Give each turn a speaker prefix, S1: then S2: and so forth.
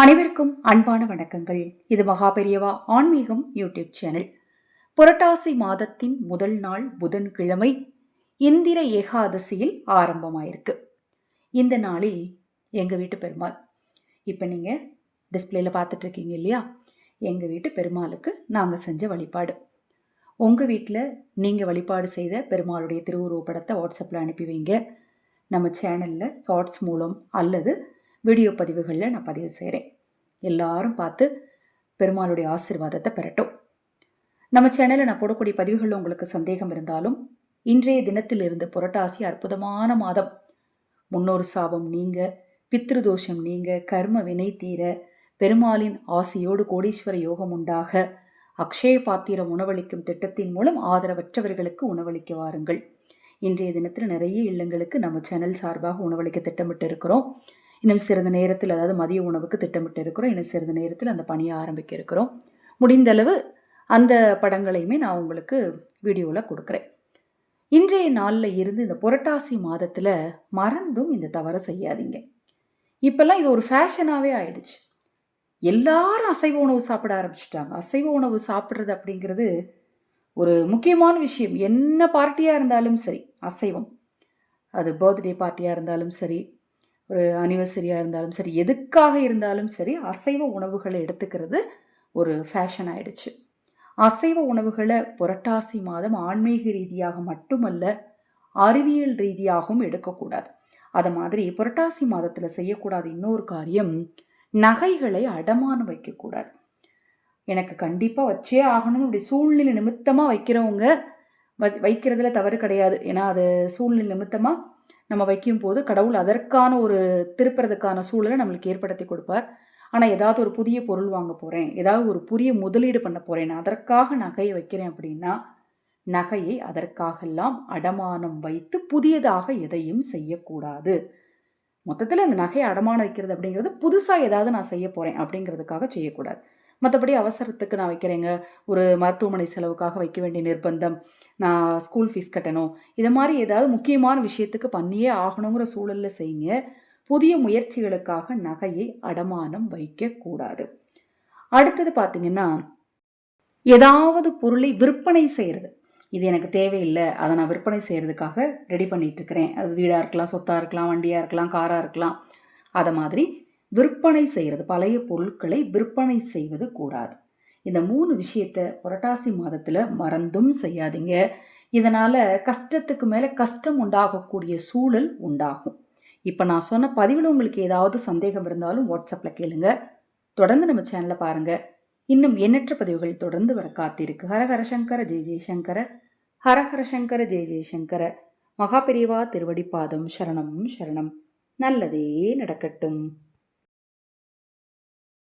S1: அனைவருக்கும் அன்பான வணக்கங்கள். இது மகாபெரியவா ஆன்மீகம் யூடியூப் சேனல். புரட்டாசி மாதத்தின் முதல் நாள் புதன்கிழமை இந்திர ஏகாதசியில் ஆரம்பமாயிருக்கு. இந்த நாளில் எங்கள் வீட்டு பெருமாள் இப்போ நீங்கள் டிஸ்பிளேல பார்த்துட்ருக்கீங்க இல்லையா? எங்கள் வீட்டு பெருமாளுக்கு நாங்கள் செஞ்ச வழிபாடு. உங்கள் வீட்டில் நீங்கள் வழிபாடு செய்த பெருமாளுடைய திருவுருவப்படத்தை வாட்ஸ்அப்பில் அனுப்பி வைங்க. நம்ம சேனலில் ஷார்ட்ஸ் மூலம் அல்லது வீடியோ பதிவுகளில் நான் பதிவு செய்கிறேன் எல்லாரும் பார்த்து பெருமாளுடைய ஆசீர்வாதத்தை பெறட்டும். நம்ம சேனலில் நான் போடக்கூடிய பதிவுகளில் உங்களுக்கு சந்தேகம் இருந்தாலும் இன்றைய தினத்தில் இருந்து புரட்டாசி அற்புதமான மாதம். முன்னோர் சாபம் நீங்க பித்ருதோஷம் நீங்க கர்ம வினை தீர பெருமாளின் ஆசையோடு கோடீஸ்வர யோகம் உண்டாக அக்ஷய பாத்திரம் உணவளிக்கும் திட்டத்தின் மூலம் ஆதரவற்றவர்களுக்கு உணவளிக்க வாருங்கள். இன்றைய தினத்தில் நிறைய இல்லங்களுக்கு நம்ம சேனல் சார்பாக உணவளிக்க திட்டமிட்டு இருக்கிறோம் இன்னும் சிறிது நேரத்தில் அதாவது மதிய உணவுக்கு திட்டமிட்டு இருக்கிறோம் இன்னும் சிறிது நேரத்தில் அந்த பணியை ஆரம்பிக்க இருக்கிறோம் முடிந்தளவு அந்த படங்களையுமே நான் உங்களுக்கு வீடியோவில் கொடுக்குறேன். இன்றைய நாளில் இருந்து இந்த புரட்டாசி மாதத்தில் மறந்தும் இந்த தவறை செய்யாதீங்க. இப்போல்லாம் இது ஒரு ஃபேஷனாகவே ஆயிடுச்சு. எல்லாரும் அசைவ உணவு சாப்பிட ஆரம்பிச்சிட்டாங்க. அசைவ உணவு சாப்பிட்றது அப்படிங்கிறது ஒரு முக்கியமான விஷயம். என்ன பார்ட்டியாக இருந்தாலும் சரி அசைவம். அது பர்த்டே பார்ட்டியாக இருந்தாலும் சரி ஒரு அனிவர்சரியாக இருந்தாலும் சரி எதுக்காக இருந்தாலும் சரி அசைவ உணவுகளை எடுத்துக்கிறது ஒரு ஃபேஷன் ஆயிடுச்சு. அசைவ உணவுகளை புரட்டாசி மாதம் ஆன்மீக ரீதியாக மட்டுமல்ல அறிவியல் ரீதியாகவும் எடுக்கக்கூடாது. அதை மாதிரி புரட்டாசி மாதத்தில் செய்யக்கூடாத இன்னொரு காரியம் நகைகளை அடமானம் வைக்கக்கூடாது. எனக்கு கண்டிப்பாக வச்சே ஆகணும்னு இப்படி சூழ்நிலை நிமித்தமாக வைக்கிறவங்க வ வைக்கிறதுல தவறு கிடையாது. ஏன்னா அது சூழ்நிலை நிமித்தமாக நம்ம வைக்கும் போது கடவுள் அதற்கான ஒரு திருப்புறதுக்கான சூழலை நம்மளுக்கு ஏற்படுத்தி கொடுப்பார். ஆனால் ஏதாவது ஒரு புதிய பொருள் வாங்க போகிறேன் ஏதாவது ஒரு புதிய முதலீடு பண்ண போகிறேன் நான் அதற்காக நகையை வைக்கிறேன் அப்படின்னா நகையை அதற்காகெல்லாம் அடமானம் வைத்து புதியதாக எதையும் செய்யக்கூடாது. மொத்தத்தில் அந்த நகையை அடமானம் வைக்கிறது அப்படிங்கிறது புதுசாக ஏதாவது நான் செய்ய போகிறேன் அப்படிங்கிறதுக்காக செய்யக்கூடாது. மற்றபடி அவசரத்துக்கு நான் வைக்கிறேங்க. ஒரு மருத்துவமனை செலவுக்காக வைக்க வேண்டிய நிர்பந்தம் நான் ஸ்கூல் ஃபீஸ் கட்டணும் இதை மாதிரி ஏதாவது முக்கியமான விஷயத்துக்கு பண்ணியே ஆகணுங்கிற சூழலில் செய்யுங்க. புதிய முயற்சிகளுக்காக நகையை அடமானம் வைக்கக்கூடாது. அடுத்தது பார்த்தீங்கன்னா ஏதாவது பொருளை விற்பனை செய்கிறது இது எனக்கு தேவையில்லை அதை நான் விற்பனை செய்கிறதுக்காக ரெடி பண்ணிகிட்ருக்கிறேன் அது வீடாக இருக்கலாம் சொத்தாக இருக்கலாம் வண்டியாக இருக்கலாம் காராக இருக்கலாம். அதை மாதிரி விற்பனை செய்கிறது. பழைய பொருட்களை விற்பனை செய்வது கூடாது. இந்த மூணு விஷயத்தை புரட்டாசி மாதத்தில் மறந்தும் செய்யாதீங்க. இதனால் கஷ்டத்துக்கு மேலே கஷ்டம் உண்டாகக்கூடிய சூழல் உண்டாகும். இப்போ நான் சொன்ன பதிவில் உங்களுக்கு ஏதாவது சந்தேகம் இருந்தாலும் வாட்ஸ்அப்பில் கேளுங்க. தொடர்ந்து நம்ம சேனலை பாருங்கள் இன்னும் எண்ணற்ற பதிவுகள் தொடர்ந்து வர காத்திருக்கு. ஹரஹர சங்கர ஜெய ஜெயசங்கர ஹரஹர சங்கர ஜெய ஜெயசங்கர மகாபெரிவா திருவடிப்பாதம் சரணம் சரணம். நல்லதே நடக்கட்டும்.